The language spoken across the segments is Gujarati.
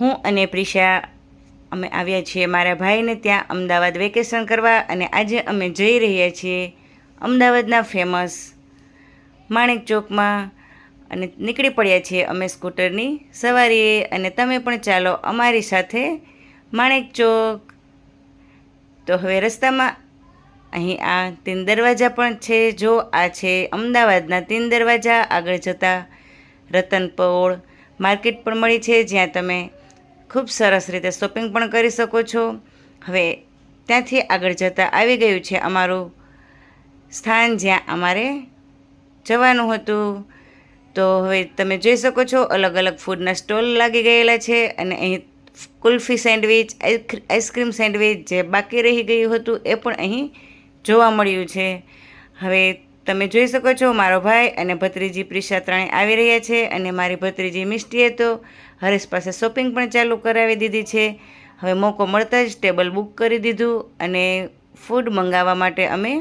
હું અને પ્રિશા અમે આવ્યા છીએ મારા ભાઈને ત્યાં અમદાવાદ વેકેશન કરવા અને આજે અમે જઈ રહ્યા છીએ અમદાવાદના ફેમસ માણેક ચોકમાં અને નીકળી પડ્યા છીએ અમે સ્કૂટરની સવારીએ અને તમે પણ ચાલો અમારી સાથે માણેક ચોક. તો હવે રસ્તામાં અહીં આ તીન દરવાજા પણ છે. જો આ છે અમદાવાદના તીન દરવાજા, આગળ જતાં રતનપોળ માર્કેટ પણ મળી છે જ્યાં તમે ખૂબ સરસ રીતે શોપિંગ પણ કરી શકો છો. હવે ત્યાંથી આગળ જતાં આવી ગયું છે અમારું સ્થાન જ્યાં અમારે જવાનું હતું. તો હવે તમે જોઈ શકો છો અલગ અલગ ફૂડના સ્ટોલ લાગી ગયેલા છે અને અહીં કુલ્ફી સેન્ડવિચ આઈસ્ક્રીમ સેન્ડવિચ જે બાકી રહી ગયું હતું એ પણ અહીં જોવા મળ્યું છે. હવે તમે જોઈ શકો છો, મારો ભાઈ અને ભત્રીજી પ્રિશા ત્રણે આવી રહ્યા છે અને મારી ભત્રીજી મિષ્ટીએ તો હરેશ પાસે શોપિંગ પણ ચાલુ કરાવી દીધી છે. હવે મોકો મળતા જ ટેબલ બુક કરી દીધું અને ફૂડ મંગાવવા માટે અમે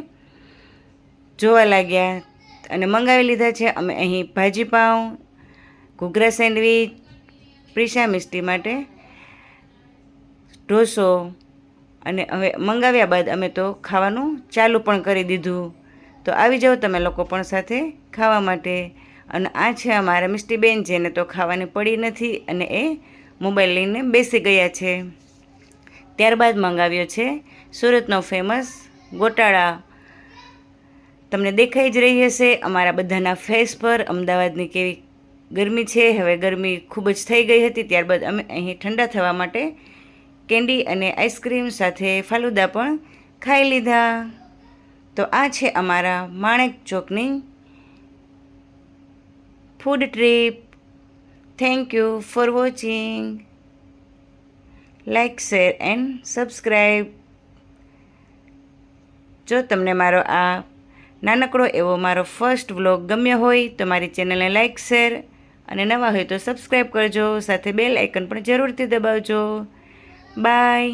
જોવા લાગ્યા અને મંગાવી લીધા છે. અમે અહીં ભાજી પાઉં, ઘૂઘરા સેન્ડવીચ, પ્રિશા મિષ્ટી માટે ઢોસો અને હવે મંગાવ્યા બાદ અમે તો ખાવાનું ચાલુ પણ કરી દીધું. તો આવી જાઓ તમે લોકો પણ સાથે ખાવા માટે. અને આ છે અમારા મિષ્ટીબેન જેને તો ખાવાની પડી નથી અને એ મોબાઈલ લઈને બેસી ગયા છે. ત્યારબાદ મંગાવ્યો છે સુરતનો ફેમસ ગોટાળા. તમને દેખાઈ જ રહી હશે અમારા બધાના ફેસ પર. અમદાવાદની કેવી ગરમી છે? હવે ગરમી ખૂબ જ થઈ ગઈ હતી. ત્યારબાદ અમે અહીં ઠંડા થવા માટે કેન્ડી અને આઈસ્ક્રીમ સાથે ફાલુદા પણ ખાઈ લીધા. તો આ છે અમારા Manek ચોકની food trip thank you for watching like share and subscribe જો તમને મારો આ નાનકડો એવો મારો ફર્સ્ટ વ્લોગ ગમ્યો હોય તો મારી ચેનલને લાઇક શેર અને નવા હોય તો સબસ્ક્રાઈબ કરજો. સાથે બેલ આઇકન પણ જરૂરથી દબાવજો. બાય